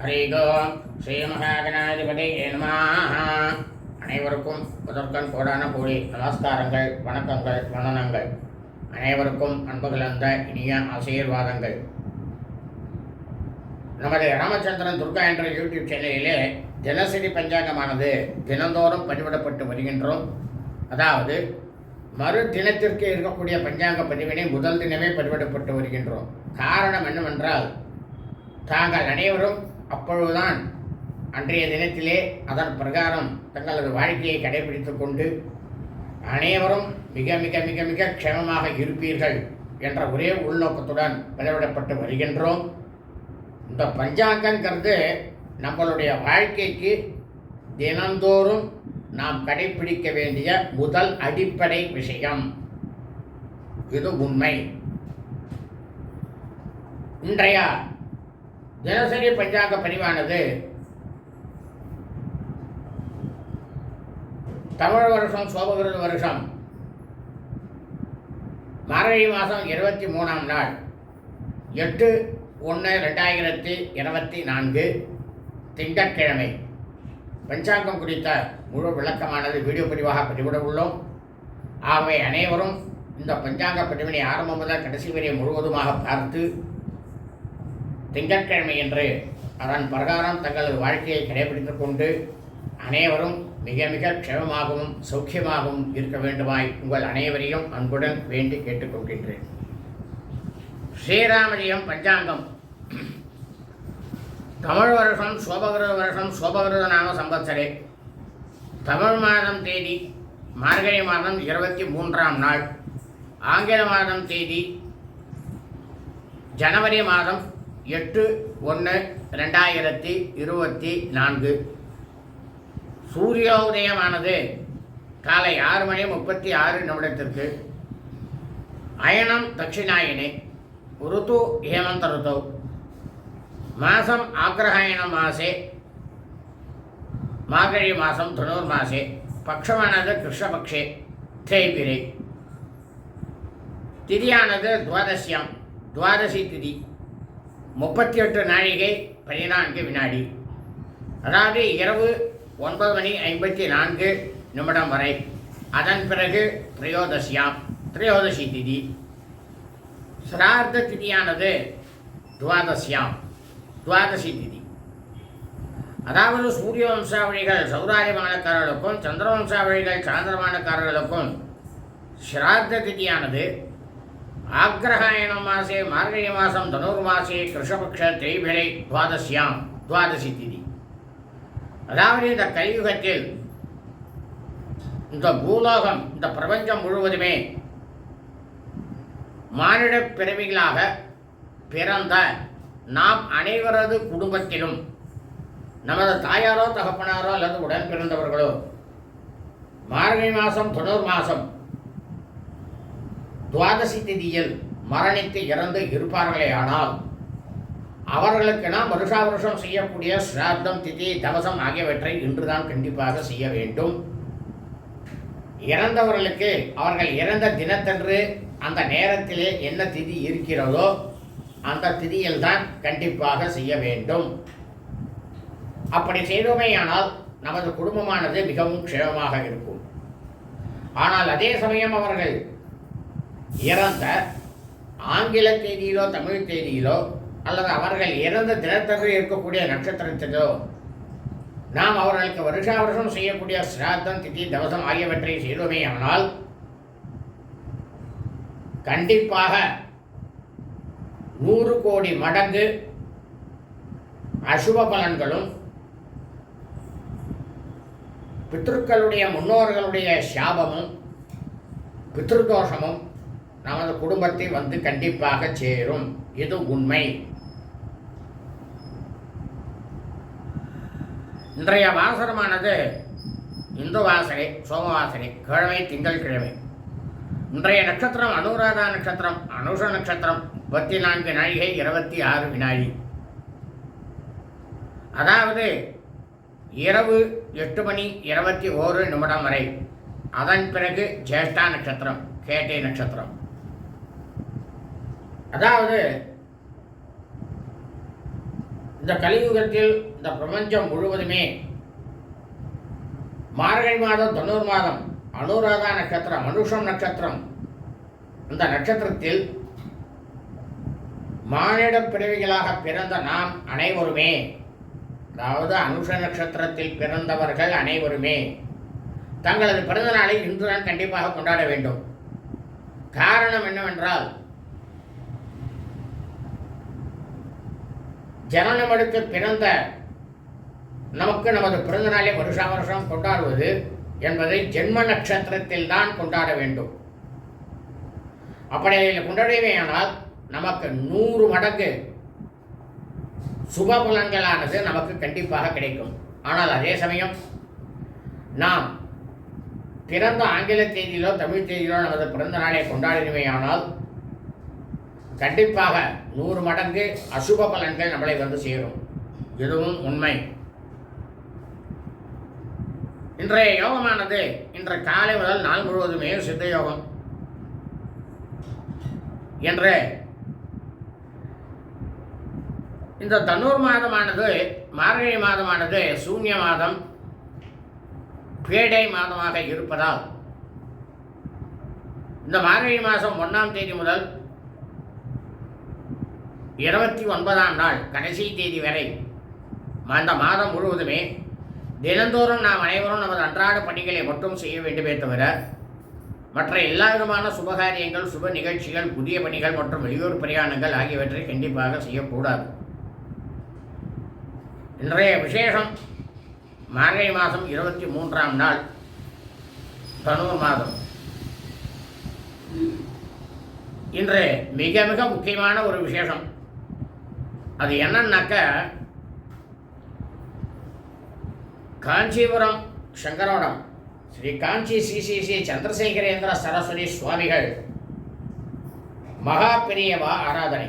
ஹரி ஓம் ஸ்ரீ மகாகணாதிபதியே நமः அனைவருக்கும் முதற்கண் கோடான கூடி நமஸ்காரங்கள் வணக்கங்கள் வணனங்கள் அனைவருக்கும் அன்பு கலந்த இனிய ஆசீர்வாதங்கள். நமது ராமச்சந்திரன் துர்கா என்ற யூடியூப் சேனலிலே தினசரி பஞ்சாங்கமானது தினந்தோறும் பதிவிடப்பட்டு வருகின்றோம். அதாவது மறு தினத்திற்கு இருக்கக்கூடிய பஞ்சாங்க பதிவினை முதல் தினமே பதிவிடப்பட்டு வருகின்றோம். காரணம் என்னவென்றால் தாங்கள் அனைவரும் அப்பொழுதுதான் அன்றைய தினத்திலே அதன் பிரகாரம் தங்களது வாழ்க்கையை கடைபிடித்து கொண்டு அனைவரும் மிக மிக மிக மிக க்ஷமமாக இருப்பீர்கள் என்ற ஒரே உள்நோக்கத்துடன் விளைவிடப்பட்டு வருகின்றோம். இந்த பஞ்சாங்கங்கிறது நம்மளுடைய வாழ்க்கைக்கு தினந்தோறும் நாம் கடைபிடிக்க வேண்டிய முதல் அடிப்படை விஷயம். இது உண்மை. இன்றைய தினசரி பஞ்சாங்க பதிவானது தமிழ் வருஷம் சோபகிருத வருஷம். மார்கழி மாதம் இருபத்தி மூணாம் நாள். எட்டு ஒன்று ரெண்டாயிரத்தி இருபத்தி நான்கு திங்கட்கிழமை. பஞ்சாங்கம் குறித்த முழு விளக்கமானது வீடியோ பதிவாக பதிவிட உள்ளோம். ஆகவே அனைவரும் இந்த பஞ்சாங்க பதிவினை ஆரம்பம் முதல் கடைசி வரை முழுவதுமாக பார்த்து திங்கட்கிழமையன்று அதன் பிரகாரம் தங்களது வாழ்க்கையை கடைபிடித்துக் கொண்டு அனைவரும் மிக மிக க்ஷமமாகவும் சௌக்கியமாகவும் இருக்க வேண்டுமாய் உங்கள் அனைவரையும் அன்புடன் வேண்டி கேட்டுக்கொள்கின்றேன். ஸ்ரீராமலியம் பஞ்சாங்கம். தமிழ் வருஷம் சோபகிருத வருஷம் சோபகிருத நாம சம்பத்சரே. தமிழ் மாதம் தேதி மார்கழி மாதம் இருபத்தி மூன்றாம் நாள். ஆங்கில மாதம் தேதி ஜனவரி மாதம் எட்டு ஒன்று ரெண்டாயிரத்தி இருபத்தி நான்கு. சூரியோதயமானது காலை ஆறு மணி முப்பத்தி ஆறு நிமிடத்திற்கு. அயனம் தட்சிணாயினி ருத்து ஹேமந்த ருத்தௌ. மாதம் ஆக்ரஹாயண மாசே மார்கழி மாதம் துணூர் மாசே பக்ஷமானது கிருஷ்ணபக்ஷே தேய்பிரை. திதியானது துவாதசியம் துவாதசி திதி. முப்பத்தி எட்டு நாழிகை பதினான்கு வினாடி. அதாவது இரவு ஒன்பது மணி ஐம்பத்தி நான்கு நிமிடம் வரை. அதன் பிறகு திரையோதசியாம். திரையோதசி திதி. சிரார்த்த திதியானது துவாதசியாம். துவாதசி திதி. அதாவது சூரிய வம்சாவளிகள் சௌராயமானக்காரர்களுக்கும் சந்திர வம்சாவளிகள் சாந்திரமானக்காரர்களுக்கும் சிரார்த்த திதியானது ஆக்ரஹாயண மாசே மார்கழி மாதம் தனுர் மாசே கிருஷ்ணபக்ஷ திரைபிழை துவாதசியாம் துவாதசி திதி அதாவது இந்த கலியுகத்தில் இந்த பூலோகம் இந்த பிரபஞ்சம் முழுவதுமே மானிட பிறவிகளாக பிறந்த நாம் அனைவரது குடும்பத்திலும் நமது தாயாரோ தகப்பனாரோ அல்லது உடன் பிறந்தவர்களோ மார்கழி மாதம் தொண்ணூறு மாதம் துவாதசி திதியில் மரணித்து இறந்து இருப்பார்களே ஆனால் அவர்களுக்கு நாம் வருஷா வருஷம் செய்யக்கூடிய ஸ்ராத்தம் திதி தவசம் ஆகியவற்றை இன்றுதான் கண்டிப்பாக செய்ய வேண்டும். இறந்தவர்களுக்கு அவர்கள் இறந்த தினத்தன்று அந்த நேரத்திலே என்ன திதி இருக்கிறதோ அந்த திதியில் தான் கண்டிப்பாக செய்ய வேண்டும். அப்படி செய்தோமேயானால் நமது குடும்பமானது மிகவும் க்ஷேமமாக இருக்கும். ஆனால் அதே சமயம் அவர்கள் இறந்த ஆங்கில தேதியிலோ தமிழ் தேதியிலோ அல்லது அவர்கள் இறந்த தினத்தன்று இருக்கக்கூடிய நட்சத்திரத்திலோ நாம் அவர்களுக்கு வருஷா வருஷம் செய்யக்கூடிய சிராத்தம் திதி தவசம் ஆகியவற்றை செய்தோமே ஆனால் கண்டிப்பாக நூறு கோடி மடங்கு அசுப பலன்களும் பித்ருக்களுடைய முன்னோர்களுடைய சாபமும் பித்ருதோஷமும் நமது குடும்பத்தை வந்து கண்டிப்பாக சேரும். இது உண்மை. இன்றைய வாசனமானது இந்து வாசனை சோமவாசனை கிழமை திங்கள் கிழமை. இன்றைய நட்சத்திரம் அனுராதா நட்சத்திரம் அனுஷ நட்சத்திரம் முப்பத்தி நான்கு நாழிகை இருபத்தி ஆறு வினாடி. அதாவது இரவு எட்டு மணி இருபத்தி ஓரு நிமிடம் வரை. அதன் பிறகு ஜேஷ்டா நட்சத்திரம் கேட்டை நட்சத்திரம். அதாவது இந்த கலியுகத்தில் இந்த பிரபஞ்சம் முழுவதுமே மார்கழி மாதம் தொண்ணூறு மாதம் அனுராதா நட்சத்திரம் மனுஷம் நட்சத்திரம் அந்த நட்சத்திரத்தில் மானிட பிறவிகளாக பிறந்த நாம் அனைவருமே அதாவது அனுஷ நட்சத்திரத்தில் பிறந்தவர்கள் அனைவருமே தங்களது பிறந்த நாளை இன்றுதான் கண்டிப்பாக கொண்டாட வேண்டும். காரணம் என்னவென்றால் ஜனனமெடுத்து பிறந்த நமக்கு நமது பிறந்த நாளை வருஷா வருஷம் கொண்டாடுவது என்பதை ஜென்ம நட்சத்திரத்தில் தான் கொண்டாட வேண்டும். அப்படி கொண்டாடுவேயானால் நமக்கு நூறு மடங்கு சுப பலன்களானது நமக்கு கண்டிப்பாக கிடைக்கும். ஆனால் அதே சமயம் நாம் பிறந்த ஆங்கில தேதியிலோ தமிழ் தேதியிலோ நமது பிறந்த நாளை கொண்டாடினவையானால் கண்டிப்பாக நூறு மடங்கு அசுப பலன்கள் நம்மளை வந்து சேரும். இதுவும் உண்மை. இன்றைய யோகமானது இன்று காலை முதல் நாள் முழுவதுமே சித்த யோகம் என்று இந்த தன்னூர் மாதமானது மார்கழி மாதமானது சூன்ய மாதம் பேடை மாதமாக இருப்பதால் இந்த மார்கழி மாதம் ஒன்றாம் தேதி முதல் இருபத்தி ஒன்பதாம் நாள் கடைசி தேதி வரை. அந்த மாதம் முழுவதுமே தினந்தோறும் நாம் அனைவரும் நமது அன்றாட பணிகளை மட்டும் செய்ய வேண்டுமே தவிர மற்ற எல்லா விதமான சுபகாரியங்கள் சுப நிகழ்ச்சிகள் புதிய பணிகள் மற்றும் வெளியூர் பிரயாணங்கள் ஆகியவற்றை கண்டிப்பாக செய்யக்கூடாது. இன்றைய விசேஷம் மார்கழி மாதம் இருபத்தி மூன்றாம் நாள் தனூர் மாதம். இன்று மிக மிக முக்கியமான ஒரு விசேஷம். அது என்னன்னாக்க காஞ்சிபுரம் சங்கரோடம் ஸ்ரீ காஞ்சி ஸ்ரீ ஸ்ரீ ஸ்ரீ சந்திரசேகரேந்திர சரஸ்வதி சுவாமிகள் மகா பெரியவா ஆராதனை.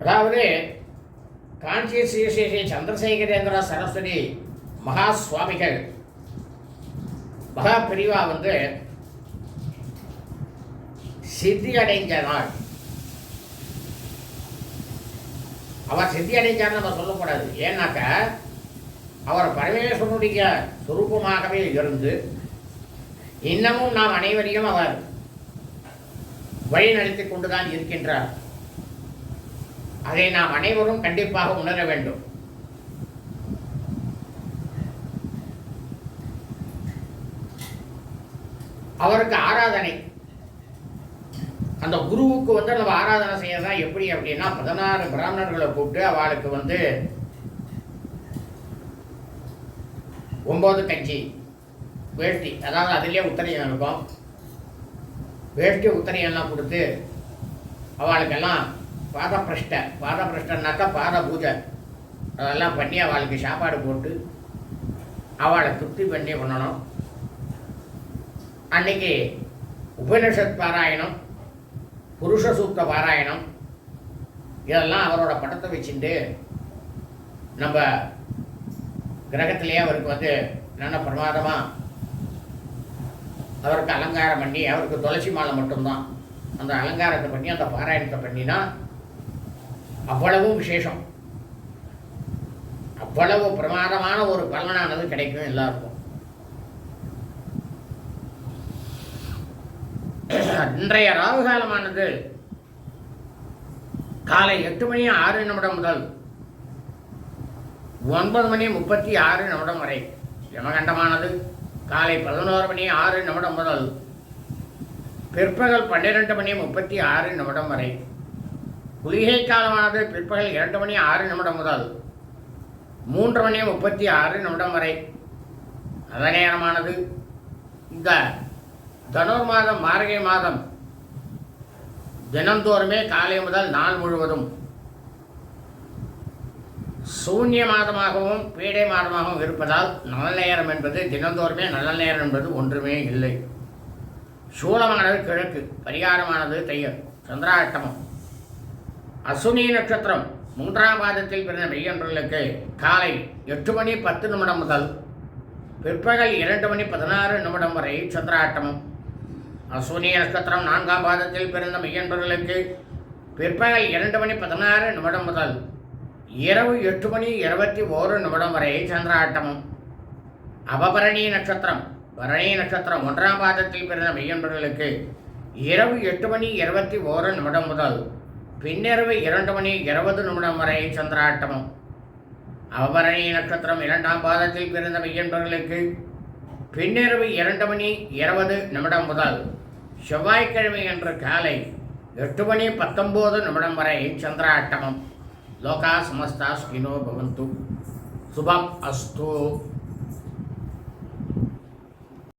அதாவது காஞ்சி ஸ்ரீ ஸ்ரீ ஸ்ரீ சந்திரசேகரேந்திர சரஸ்வதி மகா சுவாமிகள் மகா பிரிவா வந்து சித்தி அடைஞ்ச நாள். அவர் சித்தி அடைஞ்சார்னு நம்ம சொல்லக்கூடாது. ஏன்னாக்க அவர் பரமேஸ்வரனுடைய சுரூபமாகவே இருந்து இன்னமும் நாம் அனைவரையும் அவர் வழி நடத்தி கொண்டுதான் இருக்கின்றார். அதை நாம் அனைவரும் கண்டிப்பாக உணர வேண்டும். அவருக்கு ஆராதனை அந்த குருவுக்கு வந்து நம்ம ஆராதனை செய்யறதா எப்படி அப்படின்னா பதினாறு பிராமணர்களை கூப்பிட்டு அவளுக்கு வந்து ஒம்பது கஞ்சி வேஷ்டி அதாவது அதுலேயே உத்தரையம் இருக்கும். வேஷ்டி உத்தரையெல்லாம் கொடுத்து அவளுக்கெல்லாம் பாத பிரஷ்ட பாத பிரஷ்டன்னாக்கா பாத பூஜை. அதெல்லாம் பண்ணி அவளுக்கு சாப்பாடு போட்டு அவளை திருப்தி பண்ணி பண்ணணும். அன்னைக்கு உபனிஷத் பாராயணம் புருஷ சூக்த பாராயணம். இதெல்லாம் அவரோட படத்தை வச்சுட்டு நம்ம கிரகத்திலேயே அவருக்கு வந்து நல்ல பிரமாதமாக அவருக்கு அலங்காரம் பண்ணி அவருக்கு துளசி மாலை மட்டும்தான். அந்த அலங்காரத்தை பண்ணி அந்த பாராயணத்தை பண்ணினா அவ்வளவும் விசேஷம். அவ்வளவு பிரமாதமான ஒரு பலனானது கிடைக்கும் எல்லாருக்கும். இன்றைய ராகு காலமானது காலை எட்டு மணி ஆறு நிமிடம் முதல் ஒன்பது மணி முப்பத்தி ஆறு நிமிடம் வரை. யமகண்டமானது காலை பதினோரு மணி ஆறு நிமிடம் முதல் பிற்பகல் பன்னிரெண்டு மணி முப்பத்தி ஆறு நிமிடம் வரை. குளிகை காலமானது பிற்பகல் இரண்டு மணி ஆறு நிமிடம் முதல் மூன்று மணி முப்பத்தி ஆறு நிமிடம் வரை. நல்ல நேரமானது இந்த தனுர் மாதம் மார்கை மாதம். தினந்தோறுமே காலை முதல் நாள் முழுவதும். சூன்ய மாதமாகவும் பீடை மாதமாகவும் இருப்பதால் நல்ல நேரம் என்பது தினந்தோறுமே நல்ல நேரம் என்பது ஒன்றுமே இல்லை. சூலமானது கிழக்கு பரிகாரமானது தையர் சந்திராட்டமம் அசுனி நட்சத்திரம் மூன்றாம் பாதத்தில் பிறந்த மெய்யன்றர்களுக்கு காலை எட்டு மணி பத்து நிமிடம் முதல் பிற்பகல் இரண்டு மணி பதினாறு நிமிடம் வரை சந்திராட்டமம் அஸ்வினி நட்சத்திரம் நான்காம் பாதத்தில் பிறந்த மையன்பர்களுக்கு பிற்பகல் இரண்டு மணி பதினாறு நிமிடம் முதல் இரவு எட்டு மணி இருபத்தி ஓரு நிமிடம் வரை சந்திராட்டமும். அபபரணி நட்சத்திரம் பரணி நட்சத்திரம் ஒன்றாம் பாதத்தில் பிறந்த மையன்பர்களுக்கு இரவு எட்டு மணி இருபத்தி ஓரு நிமிடம் முதல் பின்னிரவு இரண்டு மணி இருபது நிமிடம் வரை சந்திராட்டமம். அவபரணி நட்சத்திரம் இரண்டாம் பாதத்தில் பிறந்த மையன்பர்களுக்கு பின்னிரவு இரண்டு மணி இருபது நிமிடம் முதல் செவ்வாய்க்கிழமை என்ற காலை எட்டு மணி பத்தொம்போது நிமிடம் வரை சந்திராட்டமம். லோகா சமஸ்தா ஸ்கினோ பவந்து. சுபம் அஸ்து.